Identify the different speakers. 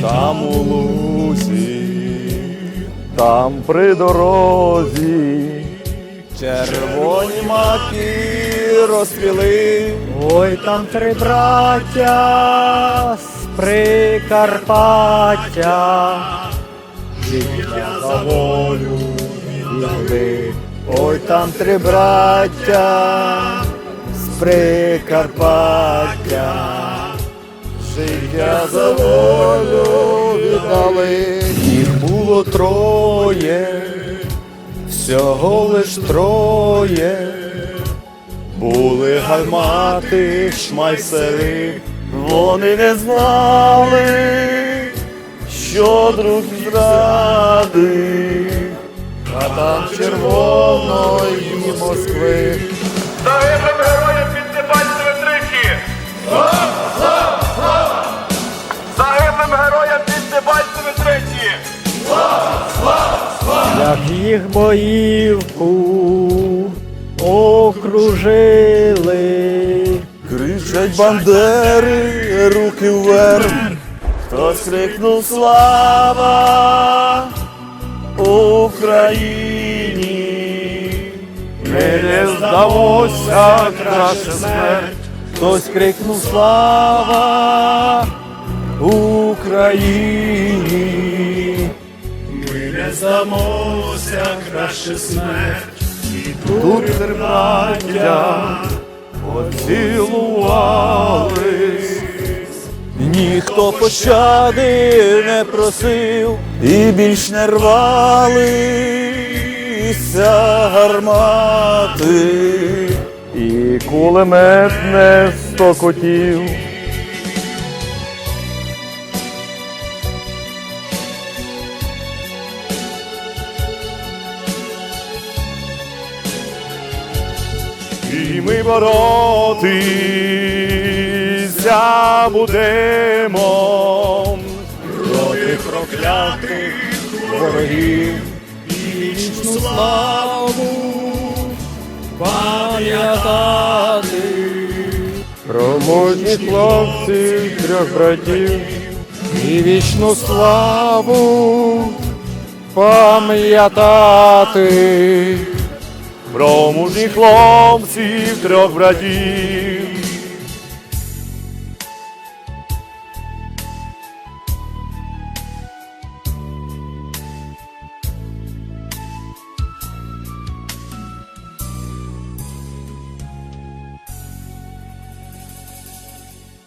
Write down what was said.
Speaker 1: там у лузі, там при дорозі, червоні маки розпіли.
Speaker 2: Ой, там три браття з Прикарпаття, життя за волю
Speaker 1: віддали. Ой, там три браття з Прикарпаття життя за волю віддали. Їх було троє, всього лиш троє. Були гармати, шмайсери, вони не знали, що друг зрадив. А там червоної Москви.
Speaker 2: Як їх боївку окружили.
Speaker 1: Кричать бандери, руки вверх. Хтось крикнув слава Україні. Ми не здамося, краще смерть. Хтось крикнув слава Україні. Не здамося, краще смерть. і Тут браття поцілувались, ніхто пощади не просив і більш не рвалися гармати, і кулемет не стокотів. І ми боротися будемо. Проти проклятих ворогів вічну славу пам'ятати. Про мужніх хлопців трьох братів і вічну славу пам'ятати про мужніх хлопців трьох братів